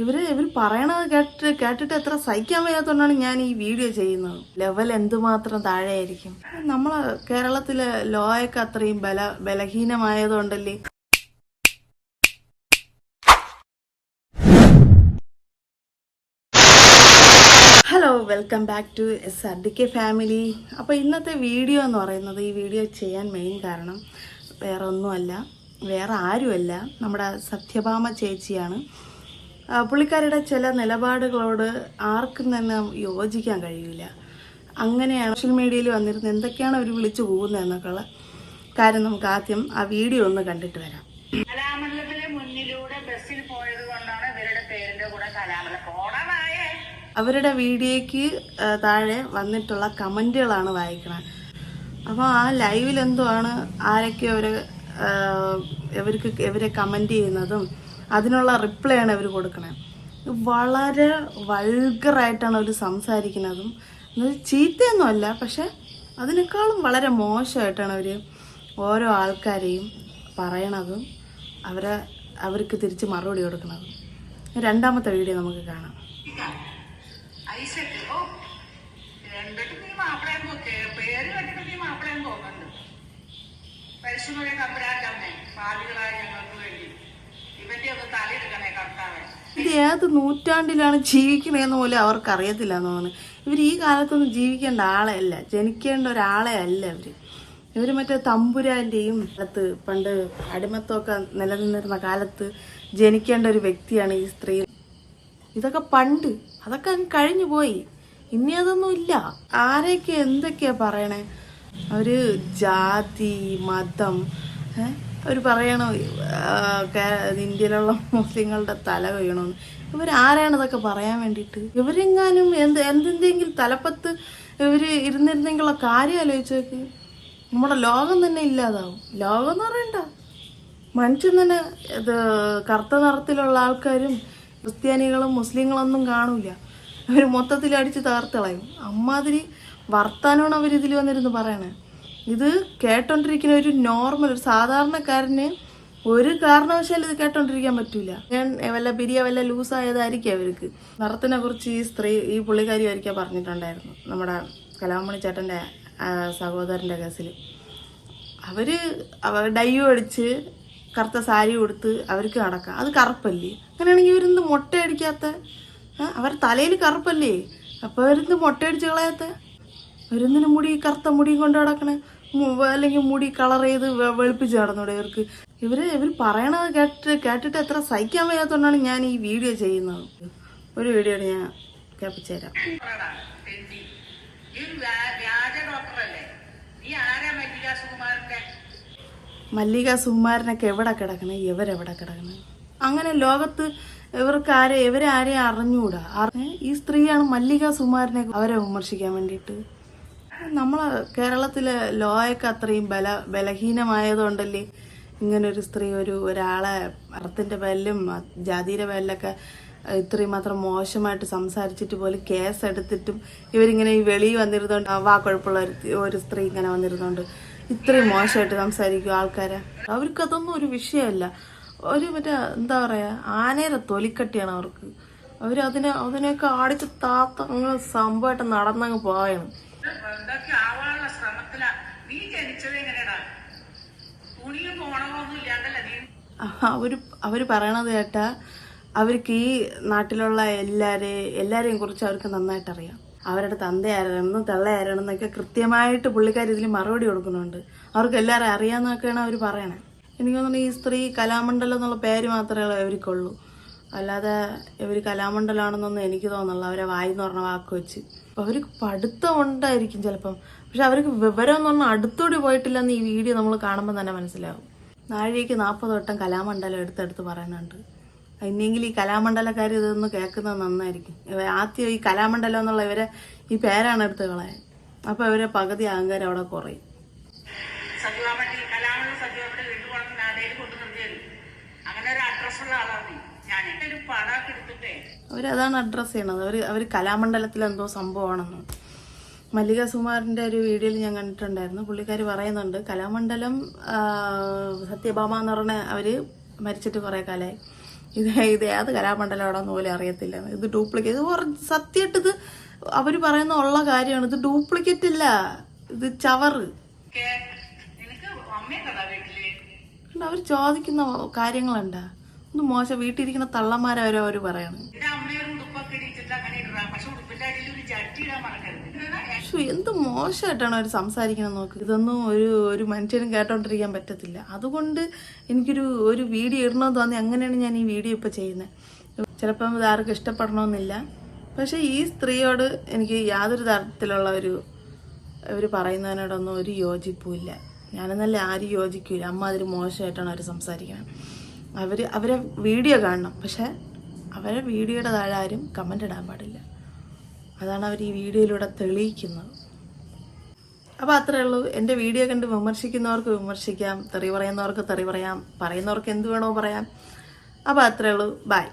ഇവർ ഇവർ പറയണത് കേട്ട് കേട്ടിട്ട് എത്ര സഹിക്കാൻ വയ്യാത്തതുകൊണ്ടാണ് ഞാൻ ഈ വീഡിയോ ചെയ്യുന്നത്. ലെവൽ എന്തുമാത്രം താഴെയായിരിക്കും. നമ്മളെ കേരളത്തിലെ ലോയൊക്കെ അത്രയും ബല ബലഹീനമായതുകൊണ്ടല്ലേ? Hello welcome back to S R D K family അപ്പോൾ ഇന്നത്തെ വീഡിയോ എന്ന് പറയുന്നത് ഈ വീഡിയോ ചെയ്യാൻ മെയിൻ കാരണം വേറെ ഒന്നുമല്ല വേറെ ആരുമല്ല. നമ്മുടെ സത്യഭാമ ചേച്ചിയാണ്. പുള്ളിക്കാരുടെ ചില നിലപാടുകളോട് ആർക്കും തന്നെ യോജിക്കാൻ കഴിയില്ല. അങ്ങനെയാണ് സോഷ്യൽ മീഡിയയിൽ വന്നിരുന്നത് എന്തൊക്കെയാണ് അവർ വിളിച്ചു പോകുന്നത് എന്നൊക്കെയുള്ള കാര്യം നമുക്ക് ആദ്യം ആ വീഡിയോ ഒന്ന് കണ്ടിട്ട് വരാം. മുന്നിലൂടെ ബസ്സിൽ പോയത് കൊണ്ടാണ് ഇവരുടെ പേരിന്റെ കൂടെ കലാമണ്ഡലം. അവരുടെ വീഡിയോയ്ക്ക് താഴെ വന്നിട്ടുള്ള കമന്റുകളാണ് വായിക്കുന്നത് അപ്പോൾ ആ ലൈവിൽ എന്തുവാണ് ആരൊക്കെ അവർ ഇവർക്ക് ഇവരെ കമന്റ് ചെയ്യുന്നതും അതിനുള്ള റിപ്ലൈ ആണ് ഇവർ കൊടുക്കണത് വളരെ വൾഗറായിട്ടാണ് അവർ സംസാരിക്കുന്നതും. ചീത്തയൊന്നുമല്ല പക്ഷെ അതിനേക്കാളും വളരെ മോശമായിട്ടാണ് അവർ ഓരോ ആൾക്കാരെയും പറയണതും അവരെ അവർക്ക് തിരിച്ച് മറുപടി കൊടുക്കുന്നതും രണ്ടാമത്തെ വീഡിയോ നമുക്ക് കാണാം. ഐസക്ക് ഓ ഏത് നൂറ്റാണ്ടിലാണ് ജീവിക്കണേന്ന് പോലും അവർക്ക് അറിയത്തില്ല എന്ന് തോന്നുന്നു. ഇവർ ഈ കാലത്തൊന്നും ജീവിക്കേണ്ട ആളെ അല്ല ജനിക്കേണ്ട ഒരാളെ അല്ല ഇവർ ഇവർ മറ്റേ തമ്പുരാന്റെയും കാലത്ത് പണ്ട് അടിമത്വമൊക്കെ നിലനിന്നിരുന്ന കാലത്ത് ജനിക്കേണ്ട ഒരു വ്യക്തിയാണ് ഈ സ്ത്രീ. ഇതൊക്കെ പണ്ട് അതൊക്കെ അങ്ങ് കഴിഞ്ഞു പോയി. ഇനി അതൊന്നും ഇല്ല. ആരെയൊക്കെ എന്തൊക്കെയാ പറയണേ? അവർ ജാതി മതം അവർ പറയണ ഇന്ത്യയിലുള്ള മുസ്ലിങ്ങളുടെ തല വീണമെന്ന് ഇവരാരാണ് പറയാൻ വേണ്ടിയിട്ട്? ഇവരെങ്ങാനും എന്ത് എന്തെന്തെങ്കിലും തലപ്പത്ത് ഇവർ ഇരുന്നിരുന്നെങ്കിലുള്ള കാര്യം ആലോചിച്ച് നോക്ക്. നമ്മുടെ ലോകം തന്നെ ഇല്ലാതാവും. ലോകം എന്ന് പറയണ്ട. മനുഷ്യൻ തന്നെ ഇത് കറുത്ത നിറത്തിലുള്ള ആൾക്കാരും ക്രിസ്ത്യാനികളും മുസ്ലിങ്ങളൊന്നും കാണൂല. അവർ മൊത്തത്തിൽ അടിച്ച് തകർത്തളയും അമ്മാതിരി വർത്താനമാണ് അവരിതിൽ വന്നിരുന്ന് പറയണേ. ഇത് കേട്ടോണ്ടിരിക്കുന്ന ഒരു നോർമൽ ഒരു സാധാരണക്കാരന് ഒരു കാരണവശാലും ഇത് കേട്ടോണ്ടിരിക്കാൻ പറ്റൂല. ഞാൻ വല്ല പിരിയ വല്ല ലൂസായതായിരിക്കും അവർക്ക്. നിറത്തിനെ കുറിച്ച് ഈ സ്ത്രീ ഈ പുള്ളിക്കാരി ഒരിക്കൽ പറഞ്ഞിട്ടുണ്ടായിരുന്നു നമ്മുടെ കലാമണി ചേട്ടന്റെ സഹോദരന്റെ കേസിൽ. അവർ അവ ഡയ്യോ അടിച്ച് കറുത്ത സാരി കൊടുത്ത് അവർക്ക് നടക്കാം. അത് കറുപ്പല്ലേ? അങ്ങനെയാണെങ്കിൽ ഇവരെന്ത് മുട്ട അടിക്കാത്ത അവർ തലയിൽ കറുപ്പല്ലേ? അപ്പോൾ അവരെന്ത് മുട്ട അടിച്ച് കളയാത്ത? അവരെന്തിനു മുടി കറുത്ത മുടിയും കൊണ്ട് നടക്കണേ? അല്ലെങ്കിൽ മുടി കളർ ചെയ്ത് വെളുപ്പിച്ച് നടന്നൂടെ ഇവർക്ക്. ഇവർ ഇവർ പറയണത് കേട്ട് കേട്ടിട്ട് എത്ര സഹിക്കാൻ വയ്യാത്തതുകൊണ്ടാണ് ഞാൻ ഈ വീഡിയോ ചെയ്യുന്നത്. ഒരു വീഡിയോ ഞാൻ കേൾപ്പിച്ചു തരാം മല്ലിക സുകുമാരനൊക്കെ എവിടെ കിടക്കണേ? ഇവരെവിടെ കിടക്കണേ? അങ്ങനെ ലോകത്ത് ഇവർക്ക് ആരെ ഇവരെ ആരെയും അറിഞ്ഞുകൂടാ അറി- ഈ സ്ത്രീയാണ് മല്ലിക സുകുമാരനെ അവരെ വിമർശിക്കാൻ വേണ്ടിയിട്ട് നമ്മളെ കേരളത്തിലെ ലോയൊക്കെ അത്രയും ബല ബലഹീനമായതുകൊണ്ടല്ലേ ഇങ്ങനെ ഒരു സ്ത്രീ ഒരു ഒരാളെ അറത്തിന്റെ പേരിലും ജാതിയുടെ പേരിലൊക്കെ ഇത്രയും മാത്രം മോശമായിട്ട് സംസാരിച്ചിട്ട് പോലും കേസ് എടുത്തിട്ടും ഇവരിങ്ങനെ ഈ വെളിയിൽ വന്നിരുന്നോണ്ട് വാ കുഴപ്പമുള്ള ഒരു- സ്ത്രീ ഇങ്ങനെ വന്നിരുന്നോണ്ട് ഇത്രയും മോശമായിട്ട് സംസാരിക്കും ആൾക്കാരെ. അവർക്കതൊന്നും ഒരു വിഷയമല്ല. ഒരു മറ്റേ എന്താ പറയുക ആനയുടെ തൊലിക്കട്ടിയാണ് അവർക്ക്. അവർ അതിനെ അതിനെയൊക്കെ ആടിച്ച് താത്ത അങ്ങ് സംഭവമായിട്ട് നടന്നങ്ങ് പോയാണ് അവർ അവർ പറയണത് കേട്ടാ അവർക്ക് ഈ നാട്ടിലുള്ള എല്ലാരെ എല്ലാരെയും കുറിച്ച് അവർക്ക് നന്നായിട്ട് അറിയാം അവരുടെ തന്ത ആരാണെന്ന് തള്ള ആരാണെന്നൊക്കെ കൃത്യമായിട്ട് പുള്ളിക്കാർ ഇതിൽ മറുപടി കൊടുക്കുന്നുണ്ട്. അവർക്ക് എല്ലാവരും അറിയാമെന്നൊക്കെയാണ് അവർ പറയണേ. എനിക്ക് തോന്നുന്നു ഈ സ്ത്രീ കലാമണ്ഡലം എന്നുള്ള പേര് മാത്രമേ അവർക്കുള്ളൂ. അല്ലാതെ ഇവർ കലാമണ്ഡലമാണെന്നൊന്നും എനിക്ക് തോന്നുന്നില്ല. അവരെ വായിന്ന് പറഞ്ഞ വാക്ക് വെച്ച്. അപ്പോൾ അവർക്ക് പഠിത്തം ഉണ്ടായിരിക്കും ചിലപ്പം. പക്ഷെ അവർക്ക് വിവരം എന്ന് പറഞ്ഞാൽ അടുത്തോടി പോയിട്ടില്ലെന്ന് ഈ വീഡിയോ നമ്മൾ കാണുമ്പോൾ തന്നെ മനസ്സിലാവും. നാഴികയ്ക്ക് നാൽപ്പത് വട്ടം കലാമണ്ഡലം എടുത്തെടുത്ത് പറയുന്നുണ്ട്. ഇനിയെങ്കിലും ഈ കലാമണ്ഡലക്കാർ ഇതൊന്ന് കേൾക്കുന്നത് നന്നായിരിക്കും. ആദ്യം ഈ കലാമണ്ഡലം എന്നുള്ള ഇവരെ ഈ പേരാണ് എടുത്ത് കളയാൻ. അപ്പോൾ ഇവരെ പകുതി അഹങ്കാരം അവിടെ കുറയും. അവരതാണ് അഡ്രസ്സ് ചെയ്യണത്. അവർ അവർ കലാമണ്ഡലത്തിൽ എന്തോ സംഭവമാണെന്ന്. മല്ലിക സുമാറിന്റെ ഒരു വീഡിയോയിൽ ഞാൻ കണ്ടിട്ടുണ്ടായിരുന്നു. പുള്ളിക്കാർ പറയുന്നുണ്ട് കലാമണ്ഡലം സത്യഭാമ എന്ന് പറഞ്ഞ അവർ മരിച്ചിട്ട് കുറേ കാലമായി. ഇത് ഇത് ഏത് കലാമണ്ഡലമാണെന്ന് പോലും അറിയത്തില്ല. ഇത് ഡ്യൂപ്ലിക്കേറ്റ്. ഇത് സത്യമായിട്ട് ഇത് അവർ പറയുന്ന ഉള്ള കാര്യമാണ്. ഇത് ഡ്യൂപ്ലിക്കേറ്റ് ഇല്ല ഇത് ചവറ്. അവർ ചോദിക്കുന്ന കാര്യങ്ങളുണ്ടാ ഒന്ന് മോശം വീട്ടിലിരിക്കുന്ന അവർ പറയണം. എന്ത് മോശമായിട്ടാണ് അവർ സംസാരിക്കുന്നത് നോക്ക്? ഇതൊന്നും ഒരു ഒരു മനുഷ്യനും കേട്ടോണ്ടിരിക്കാൻ പറ്റത്തില്ല. അതുകൊണ്ട് എനിക്കൊരു ഒരു വീഡിയോ ഇടണമെന്ന് തോന്നി. അങ്ങനെയാണ് ഞാൻ ഈ വീഡിയോ ഇപ്പോൾ ചെയ്യുന്നത് ചിലപ്പം ഇത് ആർക്കും ഇഷ്ടപ്പെടണമെന്നില്ല പക്ഷേ ഈ സ്ത്രീയോട് എനിക്ക് യാതൊരു തരത്തിലുള്ള ഒരു അവർ പറയുന്നതിനോടൊന്നും ഒരു യോജിപ്പുമില്ല ഞാനെന്നല്ല ആരും യോജിക്കില്ല അമ്മ അതിൽ മോശമായിട്ടാണ് അവർ സംസാരിക്കുന്നത് അവർ അവരെ വീഡിയോ കാണണം. പക്ഷേ അവരെ വീഡിയോയുടെ താഴെ ആരും കമന്റ് ഇടാൻ പാടില്ല. അതാണ് അവർ ഈ വീഡിയോയിലൂടെ തെളിയിക്കുന്നത്. അപ്പോൾ അത്രയേ ഉള്ളൂ. എന്റെ വീഡിയോ കണ്ട് വിമർശിക്കുന്നവർക്ക് വിമർശിക്കാം തെറി പറയുന്നവർക്ക് തെറി പറയാം പറയുന്നവർക്ക് എന്ത് വേണോ പറയാം. അപ്പോൾ അത്രയേ ഉള്ളൂ. ബൈ